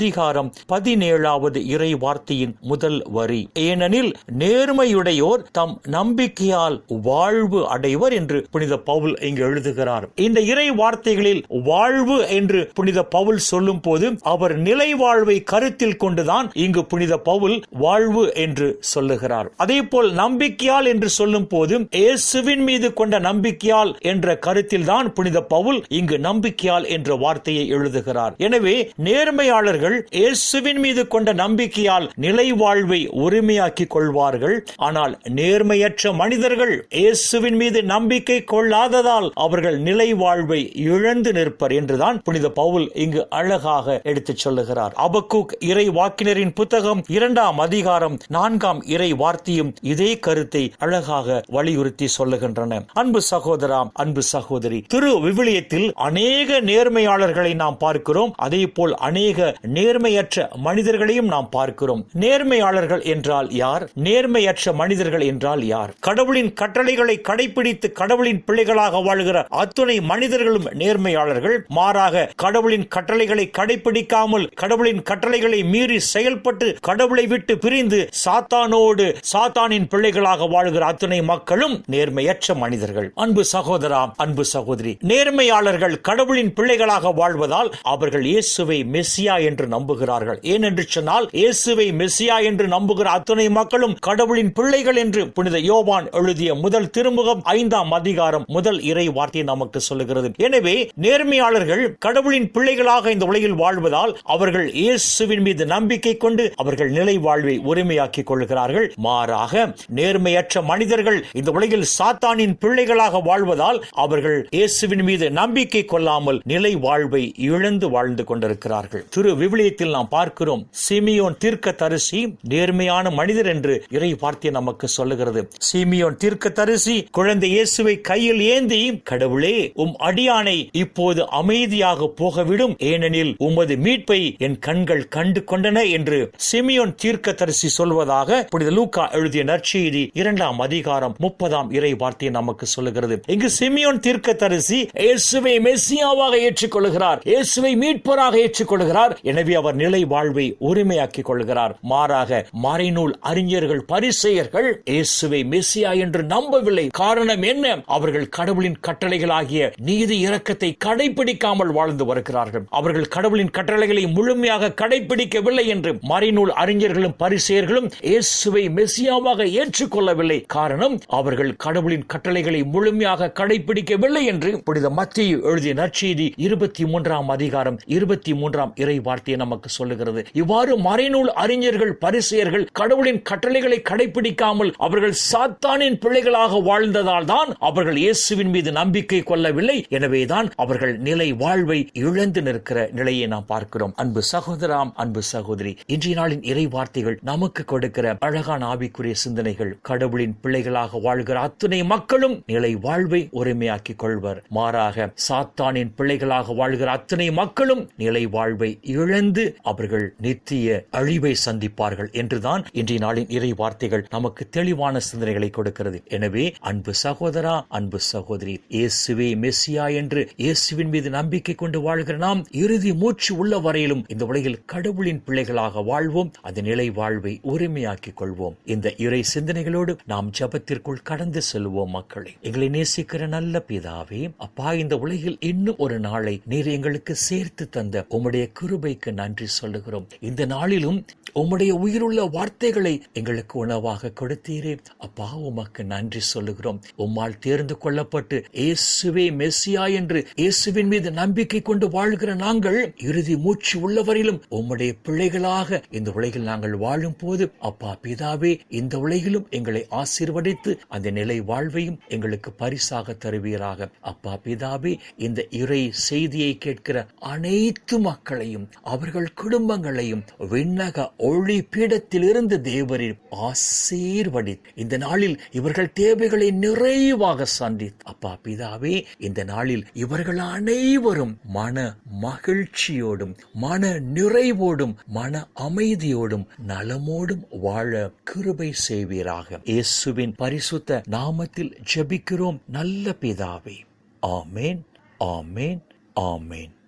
அதிகாரம் பதினேழாவது இறை வார்த்தையின் முதல் வரி. ஏனெனில் நேர்மையுடையோர் தம் நம்பிக்கையால் வாழ்வு அடைவர் என்று புனித பவுல் இங்கு எழுதுகிறார். இந்த இறை வார்த்தைகளில் வாழ்வு என்று புனித பவுல் சொல்லும் போது அவர் நிலை வாழ்வை கருத்தில் கொண்டுதான் இங்கு புனித பவுல் வாழ்வு என்று சொல்லுகிறார். அதே போல் நம்பிக்கையால் என்று சொல்லும் போது இயேசுவின் மீது கொண்ட நம்பிக்கையால் என்ற கருத்தில் தான் புனித பவுல் இங்கு நம்பிக்கையால் என்ற வார்த்தையை எழுதுகிறார். எனவே நேர்மையாளர்கள் இயேசுவின் மீது கொண்ட நம்பிக்கையால் நிலை வாழ்வை உரிமையாக்கிக் கொள்வார்கள் ஆனால் நேர்மையற்ற மனிதர்கள் இயேசுவின் மீது நம்பிக்கை கொள்ளாததால் அவர்கள் நிலை வாழ்வை இழந்து நிற்பர் என்றுதான் புனித பவுல் இங்கு அழகாக எடுத்துச் சொல்லுகிறார். அபக்குக் இறை வாக்கினரின் புத்தகம் இரண்டாம் அதிகாரம் நான்காம் இறை வார்த்தையும் இதே கருத்தை அழகாக வலியுறுத்தி சொல்லுகின்றன. அன்பு சகோதரா அன்பு சகோதரி திரு விவிலியத்தில் அநேக நேர்மையாளர்களை நாம் பார்க்கிறோம். அதே போல் அநேக நேர்மையற்ற மனிதர்களையும் நாம் பார்க்கிறோம். நேர்மையாளர்கள் என்றால் யார்? நேர்மையற்ற மனிதர்கள் என்றால் யார்? கடவுளின் கட்டளைகளை கடைபிடித்து கடவுளின் பிள்ளைகளாக வாழ்கிற அத்துணை மனிதர்களும் நேர்மையாளர்கள். மாறாக கடவுளின் கட்டளைகளை கடைபிடிக்காமல் கடவுளின் கட்டளைகளை மீறி செயல்பட்டு கடவுளை விட்டு பிரிந்து சாத்தானோடு சாத்தானின் பிள்ளைகளாக வாழ்கிற அத்துணை மக்களும் நேர்மையற்ற மனிதர்கள். அன்பு சகோதரா அன்பு சகோதரி நேர்மையாளர்கள் கடவுளின் பிள்ளைகளாக வாழ்வதால் அவர்கள் இயேசுவை மெஸ்ஸியா என்று நம்புகிறார்கள். ஏனென்று சொன்னால் இயேசுவை மெசியா என்று நம்புகிற அத்துணை மக்களும் கடவுளின் பிள்ளைகள் என்று புனித யோவான் எழுதிய முதல் திருமுகம் ஐந்தாம் அதிகாரம் முதல் இறை வார்த்தை நமக்கு சொல்லுகிறது. எனவே நேர்மையாளர்கள் கடவுளின் பிள்ளைகளாக இந்த உலகில் வாழ்வதால் அவர்கள் இயேசுவின் மீது நம்பிக்கை கொண்டு அவர்கள் நிலை வாழ்வை உரிமையாக்கிக் கொள்கிறார்கள். மாறாக நேர்மையற்ற மனிதர்கள் இந்த உலகில் சாத்தானின் பிள்ளைகளாக வாழ்வதால் அவர்கள் இயேசுவின் மீது நம்பிக்கை கொள்ளாமல் நிலை வாழ்வை இழந்து வாழ்ந்து கொண்டிருக்கிறார்கள். திரு ஊழியத்தில் நாம் பார்க்கிறோம். சிமியோன் தீர்க்க தரிசி நேர்மையான மனிதர் என்று இறை வார்த்தை நமக்கு சொல்லுகிறது. சிமியோன் தீர்க்க தரிசி குழந்தை இயேசுவை கையில் ஏந்தி கடவுளே உம் அடியானை இப்போது அமைதியாக போகவிடும். ஏனெனில் உமது மீட்பை என் கண்கள் கண்டு கொண்டன என்று சிமியோன் தீர்க்க தரிசி சொல்வதாக புனித லூக்கா எழுதிய நற்செய்தி இரண்டாம் அதிகாரம் முப்பதாம் இறை வார்த்தை நமக்கு சொல்லுகிறது. இங்கு சிமியோன் தீர்க்க தரிசி இயேசுவை மெஸ்ஸியாவாக ஏற்றுக்கொள்கிறார். இயேசுவை மீட்பராக ஏற்றுக்கொள்கிறார். எனவே அவர் நிலை வாழ்வை உரிமையாக்கிக் கொள்கிறார். மாறாக மறைநூல் அறிஞர்கள் பரிசெயர்கள் இயேசுவை மெசியா என்று நம்பவில்லை. காரணம் என்ன? அவர்கள் கடவுளின் கட்டளைகளாகிய நீதி இரக்கத்தை கடைபிடிக்காமல் வாழ்ந்து வருகிறார்கள். அவர்கள் கடவுளின் கட்டளைகளை முழுமையாக கடைபிடிக்கவில்லை என்று மறைநூல் அறிஞர்களும் பரிசெயர்களும் இயேசுவை மெஸ்ஸியாவாக ஏற்றுக்கொள்ளவில்லை. காரணம் அவர்கள் கடவுளின் கட்டளைகளை முழுமையாக கடைபிடிக்கவில்லை என்று புனித மத்திய எழுதிய நற்செய்தி இருபத்தி மூன்றாம் அதிகாரம் இருபத்தி மூன்றாம் இறை வார்த்தையை நமக்கு சொல்லுகிறது. இவ்வாறு மறைநூல் அறிஞர்கள் பரிசெயர்கள் கடவுளின் கட்டளைகளை கடைபிடிக்காமல் அவர்கள் சாத்தானின் பிள்ளைகளாக வாழ்ந்ததால் தான் அவர்கள் இயேசுவின் மீது நம்பிக்கை கொள்ளவில்லை. எனவேதான் அவர்கள் நிலை வாழ்வை இழந்து நிற்கிற நிலையை நாம் பார்க்கிறோம். அன்பு சகோதராம் அன்பு சகோதரி இன்றைய நாளின் இறை வார்த்தைகள் நமக்கு கொடுக்கிற அழகான ஆவிக்குரிய சிந்தனைகள் கடவுளின் பிள்ளைகளாக வாழ்கிற அத்துணை மக்களும் நிலை வாழ்வை உரிமையாக்கிக் கொள்வர். மாறாக சாத்தானின் பிள்ளைகளாக வாழ்கிற அத்தனை மக்களும் நிலை வாழ்வை இழந்து அவர்கள் நித்திய அழிவை சந்திப்பார்கள் என்றுதான் இன்றைய நாளின் இறை வார்த்தைகள் நமக்கு தெளிவான சிந்தனைகளை கொடுக்கிறது. எனவே அன்பு சகோதரா அன்பு சகோதரி இயேசுவே மெஸ்ஸியா என்று இயேசுவின் மீது நம்பிக்கை கொண்டு வாழ்கிற நாம் இறுதி மூச்சு உள்ள வரையிலும் இந்த உலகில் கடவுளின் பிள்ளைகளாக வாழ்வோம். அந்த நிலை வாழ்வை உரிமையாக்கிக் கொள்வோம். இந்த இறை சிந்தனைகளோடு நாம் ஜபத்திற்குள் கடந்து செல்வோம் மக்களை. எங்களை நேசிக்கிற நல்ல பிதாவே அப்பா இந்த உலகில் இன்னும் ஒரு நாளை நீர் எங்களுக்கு சேர்த்து தந்த உம்முடைய கிருபைக்கு நன்றி சொல்லுகிறோம். இந்த நாளிலும் உம்முடைய உயிருள்ள வார்த்தைகளை எங்களுக்கு உணவாக கொடுத்தீரே. அப்பா உமக்கு நன்றி சொல்லுகிறோம். உம்மால் தேர்ந்து கொள்ளப்பட்டு இயேசுவே மெஸ்ஸியா என்று இயேசுவின் மீது நம்பிக்கை கொண்டு வாழ்கிற நாங்கள் இறுதி மூச்சு உள்ளவரையிலும் உம்முடைய பிள்ளைகளாக இந்த உலகில் நாங்கள் வாழும் போது அப்பா பிதாவே இந்த உலகிலும் எங்களை ஆசீர்வதித்து அந்த நிலை வாழ்வையும் எங்களுக்கு பரிசாக தருவீராக. அப்பா பிதாவே இந்த இறை செய்தியை கேட்கிற அனைத்து மக்களையும் அவர்கள் குடும்பங்களையும் விண்ணக ஒளி பீடத்திலிருந்து தேவரில் ஆசீர்வடி இந்த நாளில் இவர்கள் தேவைகளை நிறைவாக சந்தி அப்பா பிதாவே இந்த நாளில் இவர்கள் அனைவரும் மன மகிழ்ச்சியோடும் மன நிறைவோடும் மன அமைதியோடும் நலமோடும் வாழ கிருபை செய்வீராக. இயேசுவின் பரிசுத்த நாமத்தில் ஜெபிக்கிறோம். நல்ல பிதாவே. ஆமேன் ஆமேன் ஆமேன்.